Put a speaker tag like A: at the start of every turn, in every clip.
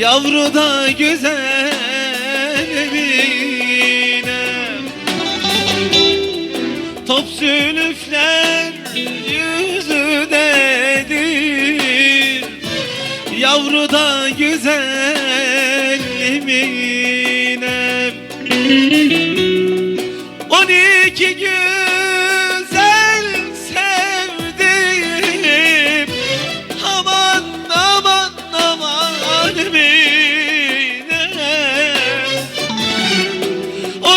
A: Yavru da güzel Emine. Top sülüfler yüzüdedir Yavru da güzel Emine. On iki güzel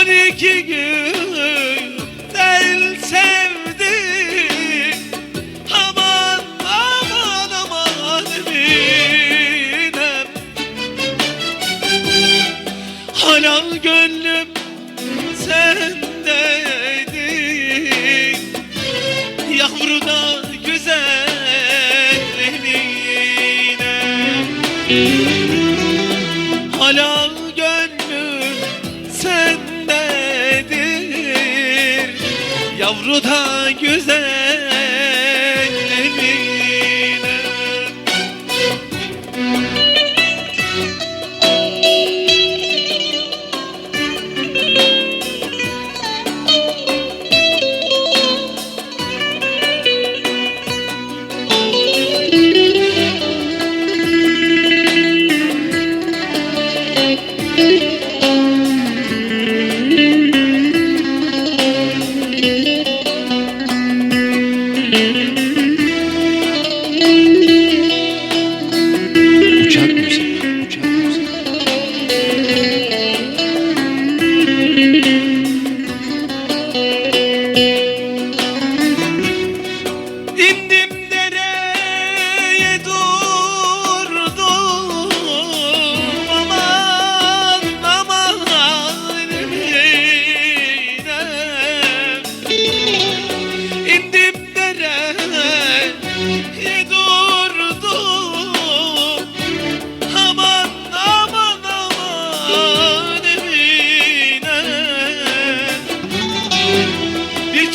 A: iki güzel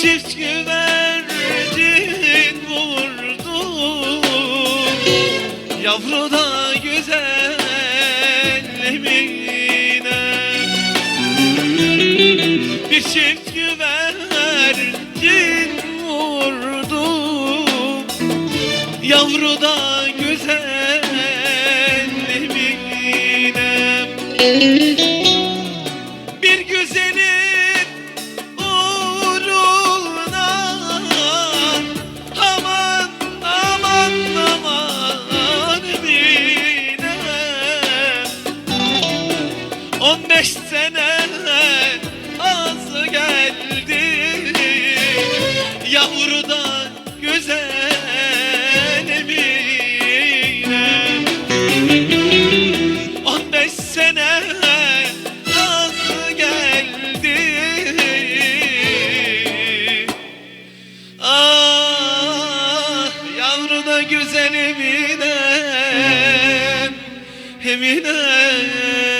A: çift güvercin vurdum. Yavru güzel Emine. Bir çift güvercin vurdum. Yavru güzel Emine yavru da güzel Emine Emine